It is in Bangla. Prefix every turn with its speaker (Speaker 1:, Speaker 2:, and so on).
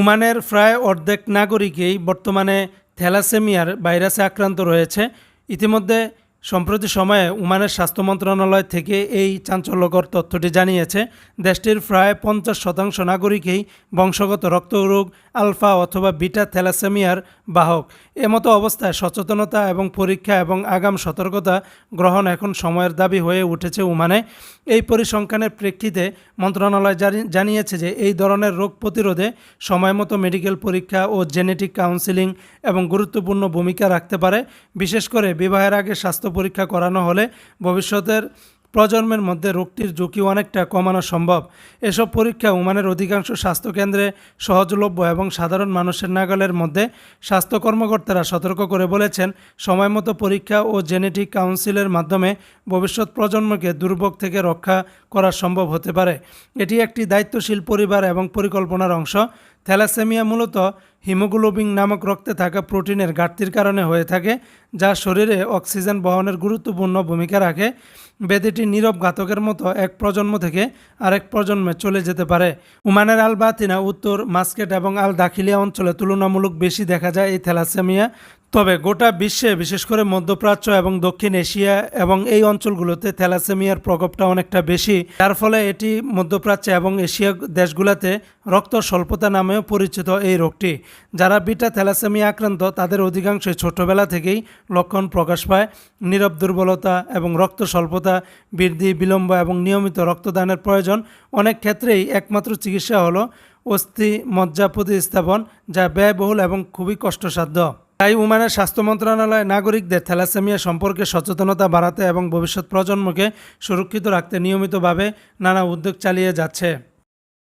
Speaker 1: উমানের প্রায় অর্ধেক নাগরিকই বর্তমানে থ্যালাসেমিয়ার ভাইরাসে আক্রান্ত রয়েছে। ইতিমধ্যে সম্প্রতি সময়ে উমানের স্বাস্থ্য মন্ত্রণালয় থেকে এই চাঞ্চল্যকর তথ্যটি জানিয়েছে, দেশটির প্রায় পঞ্চাশ শতাংশ নাগরিকই বংশগত রক্তরোগ, আলফা অথবা বিটা থ্যালাসেমিয়ার বাহক। এমতো অবস্থায় সচেতনতা এবং পরীক্ষা এবং আগাম সতর্কতা গ্রহণ এখন সময়ের দাবি হয়ে উঠেছে উমানে। এই পরিসংখ্যানের প্রেক্ষিতে মন্ত্রণালয় জানি- জানিয়েছে যে এই ধরনের রোগ প্রতিরোধে সময়মতো মেডিকেল পরীক্ষা ও জেনেটিক কাউন্সিলিং এবং গুরুত্বপূর্ণ ভূমিকা রাখতে পারে। বিশেষ করে বিবাহের আগে স্বাস্থ্য পরীক্ষা করানো হলে ভবিষ্যতের প্রজন্মের মধ্যে রোগটির ঝুঁকি অনেকটা কমানো সম্ভব। এসব পরীক্ষা ওমানের অধিকাংশ স্বাস্থ্যকেন্দ্রে সহজলভ্য এবং সাধারণ মানুষের নাগালের মধ্যে স্বাস্থ্য কর্মকর্তারা সতর্ক করে বলেছেন, সময়মতো পরীক্ষা ও জেনেটিক কাউন্সিলের মাধ্যমে ভবিষ্যৎ প্রজন্মকে দুর্ভোগ থেকে রক্ষা করা সম্ভব হতে পারে। এটি একটি দায়িত্বশীল পরিবার এবং পরিকল্পনার অংশ। থ্যালাসেমিয়া মূলত হিমোগ্লোবিন নামক রক্তে থাকা প্রোটিনের ঘাটতির কারণে হয়ে থাকে, যা শরীরে অক্সিজেন বহনের গুরুত্বপূর্ণ ভূমিকা রাখে। ব্যাধিটি নীরব ঘাতকের মতো এক প্রজন্ম থেকে আরেক প্রজন্মে চলে যেতে পারে। উমানের আল বাতিনা উত্তর মাস্কেট এবং আল দাখিলিয়া অঞ্চলে তুলনামূলক বেশি দেখা যায় এই থ্যালাসেমিয়া। তবে গোটা বিশ্বে, বিশেষ করে মধ্যপ্রাচ্য এবং দক্ষিণ এশিয়া এবং এই অঞ্চলগুলোতে থ্যালাসেমিয়ার প্রকোপটা অনেকটা বেশি। যার ফলে এটি মধ্যপ্রাচ্য এবং এশিয়া দেশগুলোতে রক্ত স্বল্পতা নামেও পরিচিত এই রোগটি। যারা বিটা থ্যালাসেমিয়া আক্রান্ত, তাদের অধিকাংশই ছোটবেলা থেকেই লক্ষণ প্রকাশ পায়। নীরব দুর্বলতা এবং রক্ত স্বল্পতা বৃদ্ধি, বিলম্ব এবং নিয়মিত রক্তদানের প্রয়োজন অনেক ক্ষেত্রেই একমাত্র চিকিৎসা হলো অস্থি মজ্জা প্রতিস্থাপন, যা ব্যয়বহুল এবং খুবই কষ্টসাধ্য। তাই উমানের স্বাস্থ্য মন্ত্রণালয় নাগরিকদের থ্যালাসেমিয়া সম্পর্কে সচেতনতা বাড়াতে এবং ভবিষ্যৎ প্রজন্মকে সুরক্ষিত রাখতে নিয়মিতভাবে নানা উদ্যোগ চালিয়ে যাচ্ছে।